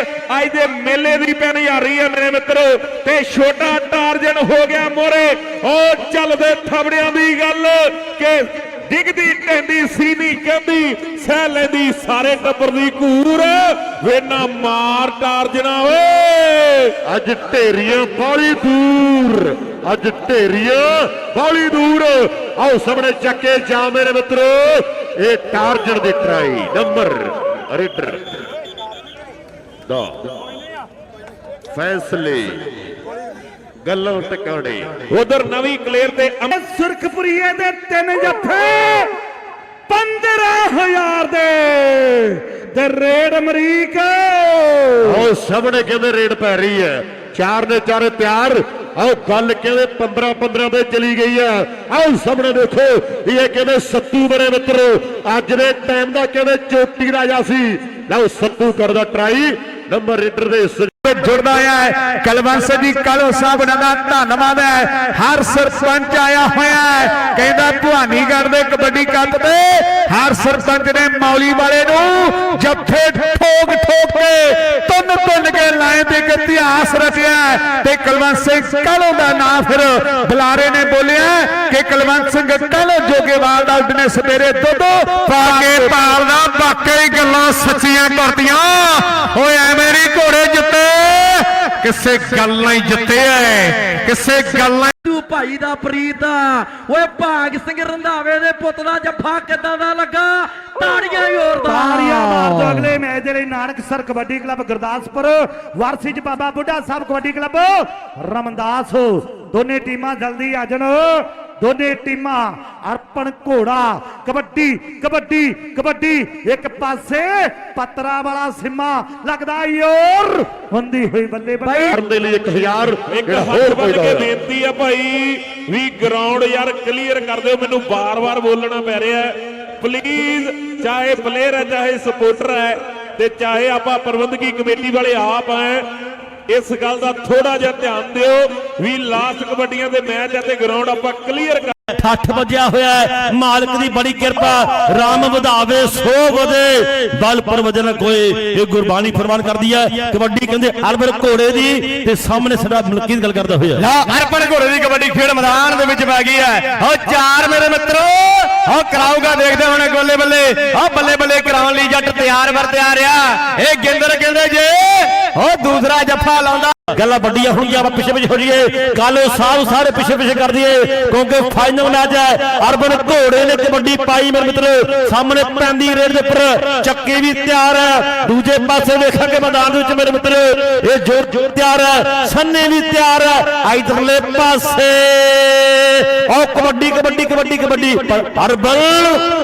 Raid ਅੱਜ ਦੇ ਮੇਲੇ ਦੀ ਪੈਣੀ ਆ ਰਹੀ ਹੈ ਮੇਰੇ ਮਿੱਤਰੋ। ਤੇ ਛੋਟਾ ਟਾਰਜਨ ਹੋ ਗਿਆ ਮੋਰੇ। ਉਹ ਚੱਲਦੇ ਥਬੜਿਆਂ ਦੀ ਗੱਲ ਕਿ ਡਿੱਗਦੀ, ਟੈਂਦੀ ਸੀਨੀ ਕਹਿੰਦੀ ਸਹਿ ਲੈਂਦੀ ਸਾਰੇ ਟੱਬਰ ਦੀ ਘੂਰ ਵੇਨਾ ਮਾਰ ਟਾਰਜਣਾ ਓਏ ਅੱਜ ਢੇਰੀਆਂ ਬਾਲੀ ਦੂਰ। ਅੱਜ ਢੇਰੀਆਂ ਬਾਲੀ ਦੂਰ। ਆਓ ਸਾਹਮਣੇ ਚੱਕੇ ਜਾ ਮੇਰੇ ਮਿੱਤਰੋ। ਇਹ ਟਾਰਜਨ ਦੀ ਟਰਾਈ ਨੰਬਰ। ਰੇਡਰ ਦਾ ਫੈਸਲੇ ਗੱਲਾਂ ਟਿਕਾਣੇ ਉਧਰ ਨਵੀਂ ਕਲੇਰ ਤੇ ਸੁਰਖਪੁਰੀਏ ਦੇ ਤਿੰਨ ਜੱਫੇ 15000 ਦੇ ਤੇ ਰੇਡ ਅਮਰੀਕ। ਆਓ ਸਾਹਮਣੇ ਕਹਿੰਦੇ ਰੇਡ ਪੈ ਰਹੀ ਹੈ? ਚਾਰ ਨੇ ਚਾਰੇ ਤਿਆਰ। ਆਓ ਗੱਲ ਕਹਿੰਦੇ 15 15 ਤੇ ਚਲੀ ਗਈ ਹੈ? ਆਓ ਸਾਹਮਣੇ ਦੇਖੋ ਇਹ ਕਹਿੰਦੇ ਸੱਤੂ ਬਰੇ ਮਿੱਤਰੋ? ਅੱਜ ਦੇ ਟਾਈਮ ਦਾ ਕਹਿੰਦੇ ਚੋਟੀ ਰਾਜਾ ਸੀ? ਲਓ ਸੱਤੂ ਕਰਦਾ ਟਰਾਈ। ਨੰਬਰ ਰੇਡਰ ਦੇ ਜੁੜਦਾ ਹੈ। ਕਲਵੰਸ ਜੀ, ਕਾਲੋ ਸਾਹਿਬ ਦਾ ਧੰਨਵਾਦ ਹੈ। ਹਰ ਸਰਪੰਚ ਆਇਆ ਹੋਇਆ ਹੈ। ਕਹਿੰਦਾ ਭਵਾਨੀਗੜ੍ਹ ਦੇ ਕਬੱਡੀ ਕੱਪ ਤੇ ਹਰ ਸਰਪੰਚ ਨੇ ਮੌਲੀ ਵਾਲੇ ਨੂੰ ਜੱਫੇ ਠੋਕ ਠੋਕ ਕੇ ਤੁੰਨ ਤੁੰਨ ਕੇ ਲਾਏ ਤੇ ਇੱਕ ਇਤਿਹਾਸ ਰਚਿਆ ਤੇ ਕਲਵੰਤ ਸਿੰਘ ਕਾਲੋ ਦਾ ਨਾਂ ਫਿਰ ਬੁਲਾਰੇ ਨੇ ਬੋਲਿਆ ਕਿ ਕਲਵੰਤ ਸਿੰਘ ਕਾਲੋ ਜੋਗੇਵਾਲ ਦਾ ਉੱਡ ਸਵੇਰੇ ਦੁੱਧ ਪਾ ਕੇ ਪਾਲਦਾ ਵਾਕਈ ਗੱਲਾਂ ਸੱਚੀਆਂ ਕਰਦੀਆਂ। ਓਏ ਐਵੇਂ ਨੀ ਘੋੜੇ ਜਿੱਤੇ। ਕਿਸੇ ਗੱਲ ਨਹੀਂ ਜਿੱਤੇ ਐ। ਕਿਸੇ ਗੱਲ ਨਹੀਂ ਤੂੰ ਭਾਈ ਦਾ ਪ੍ਰੀਤ ਓਏ ਭਾਗ ਸਿੰਘ ਰੰਧਾਵੇ ਦੇ ਪੁੱਤ ਦਾ ਜੱਫਾ ਕਿੱਦਾਂ ਦਾ ਲੱਗਾ? ਤਾੜੀਆਂ ਜ਼ੋਰਦਾਰ ਤਾੜੀਆਂ ਮਾਰ ਦਿਓ ਅਗਲੇ ਮੈਚ ਦੇ ਲਈ ਨਾਨਕਸਰ ਕਬੱਡੀ ਕਲੱਬ ਗੁਰਦਾਸਪੁਰ ਵਾਰਸੀ ਚ ਬਾਬਾ ਬੁੱਢਾ ਸਾਹਿਬ ਕਬੱਡੀ ਕਲੱਬ ਰਮਦਾਸ ਦੋਨੇ ਟੀਮਾਂ ਜਲਦੀ ਆ ਜਾਣ। ਦੋਨੇ ਟੀਮਾਂ ਅਰਪਣ ਘੋੜਾ ਕਬੱਡੀ ਕਬੱਡੀ ਕਬੱਡੀ। ਇੱਕ ਪਾਸੇ ਪਤਰਾ ਵਾਲਾ ਸਿੰਮਾ ਲੱਗਦਾ ਯੋਰ ਹੁੰਦੀ ਹੋਈ ਬੱਲੇ ਬੱਲੇ। ਕਰਨ ਦੇ ਲਈ 1000 ਇੱਕ ਹੱਥ ਕੋਈ ਕੇ ਬੇਨਤੀ ਆ ਭਾਈ ਵੀ ਗਰਾਊਂਡ ਯਾਰ ਕਲੀਅਰ ਕਰ ਦਿਓ ਮੈਨੂੰ ਬਾਰ-ਬਾਰ ਬੋਲਣਾ ਪੈ ਰਿਹਾ ਪਲੀਜ਼ ਚਾਹੇ ਪਲੇਅਰ ਹੈ ਚਾਹੇ ਸਪੋਰਟਰ ਹੈ ਤੇ ਚਾਹੇ ਆਪਾਂ ਪ੍ਰਬੰਧਕੀ ਕਮੇਟੀ ਵਾਲੇ ਆਪ ਹੈ ਇਸ ਗੱਲ ਦਾ ਥੋੜਾ ਜਿਹਾ ਧਿਆਨ ਦਿਓ ਵੀ ਲਾਸਟ ਕਬੱਡੀਆਂ ਦੇ ਮੈਚ ਅਤੇ ਗਰਾਊਂਡ ਆਪਾਂ ਕਲੀਅਰ ਕਰ ਠੱਠ ਵੱਜਿਆ ਹੋਇਆ ਹੈ। ਮਾਲਕ ਦੀ ਬੜੀ ਕਿਰਪਾ। ਰਾਮ ਵਧਾਵੇ ਸੋ ਵਧੇ। ਬਲ ਪਰ ਵਜਨ ਕੋਏ ਇਹ ਗੁਰਬਾਣੀ ਫਰਮਾਨ ਕਰਦੀ ਹੈ। ਕਬੱਡੀ ਕਹਿੰਦੇ ਅਲਬਰ ਘੋੜੇ ਦੀ ਤੇ ਸਾਹਮਣੇ ਸਾਡਾ ਮਲਕੀ ਦੀ ਗੱਲ ਕਰਦਾ ਹੋਇਆ। ਲਾ ਅਰਪਣ ਘੋੜੇ ਦੀ ਕਬੱਡੀ ਖੇਡ ਮੈਦਾਨ ਦੇ ਵਿੱਚ ਪੈ ਗਈ ਹੈ। ਓ ਚਾਰ ਮੇਰੇ ਮਿੱਤਰੋ ਓ ਕਰਾਊਗਾ ਦੇਖਦੇ ਹੋਣੇ ਗੋਲੇ ਬੱਲੇ। ਓ ਬੱਲੇ ਬੱਲੇ ਕਰਾਉਣ ਲਈ ਜੱਟ ਤਿਆਰ ਵਰ ਤਿਆਰ ਆ ਇਹ ਗਿੰਦਰ ਕਹਿੰਦੇ ਜੇ ਓ ਦੂਸਰਾ ਜੱਫਾ ਲਾਉਂਦਾ। ਗੱਲਾਂ ਵੱਡੀਆਂ ਹੋਣਗੀਆਂ, ਆਪਾਂ ਪਿੱਛੇ ਪਿੱਛੇ ਹੋ ਜਾਈਏ। ਕਾਲੋ ਸਾਹਿਬ ਸਾਰੇ ਪਿੱਛੇ ਪਿੱਛੇ ਕਰ ਦਈਏ। ਕਿਉਂਕਿ ਫਾਈਨਲ ਮੈਚ ਹੈ। ਅਰਬਨ ਘੋੜੇ ਨੇ ਕਬੱਡੀ ਪਾਈ ਮੇਰੇ ਮਿੱਤਰੋ। ਸਾਹਮਣੇ ਪੈਂਦੀ ਰੇਡ ਦੇ ਉੱਪਰ। ਚੱਕੀ ਵੀ ਤਿਆਰ ਹੈ। ਦੂਜੇ ਪਾਸੇ ਵੇਖਾਂਗੇ ਮੈਦਾਨ ਦੇ ਵਿੱਚ ਮੇਰੇ ਮਿੱਤਰੋ। ਇਹ ਜੋਰ ਤਿਆਰ ਹੈ। ਸੰਨੇ ਵੀ ਤਿਆਰ ਹੈ। ਇਧਰਲੇ ਪਾਸੇ। ਉਹ ਕਬੱਡੀ ਕਬੱਡੀ ਕਬੱਡੀ ਕਬੱਡੀ। ਪਰ ਅਰਬਨ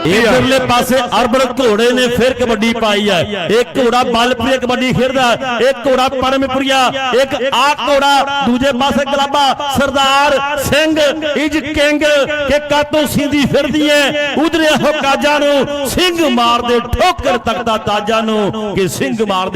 ਇਧਰਲੇ ਪਾਸੇ ਅਰਬਨ ਘੋੜੇ ਨੇ ਫਿਰ ਕਬੱਡੀ ਪਾਈ ਹੈ ਇਹ ਘੋੜਾ ਬਲਪ੍ਰੀਤ ਕਬੱਡੀ ਖੇਡਦਾ। ਇਹ ਘੋੜਾ ਪਰਮਪੁਰੀਆ ਇੱਕ ਆ ਘੋੜਾ ਦੂਜੇ ਪਾਸੇ ਗਲਾਬਾ ਸਰਦਾਰ ਸਿੰਘ ਇਜ ਕਿੰਗ ਕਿ ਕਾਤੋਂ ਸਿੰਦੀ ਫਿਰਦੀ ਹੈ ਉਧਰੇ ਹੋ ਕਾਜਾਂ ਨੂੰ ਸਿੰਘ ਮਾਰਦੇ ਠੋਕਰ ਤੱਕਦਾ ਤਾਜਾਂ ਨੂੰ ਕਿ ਸਿੰਘ ਮਾਰਦੇ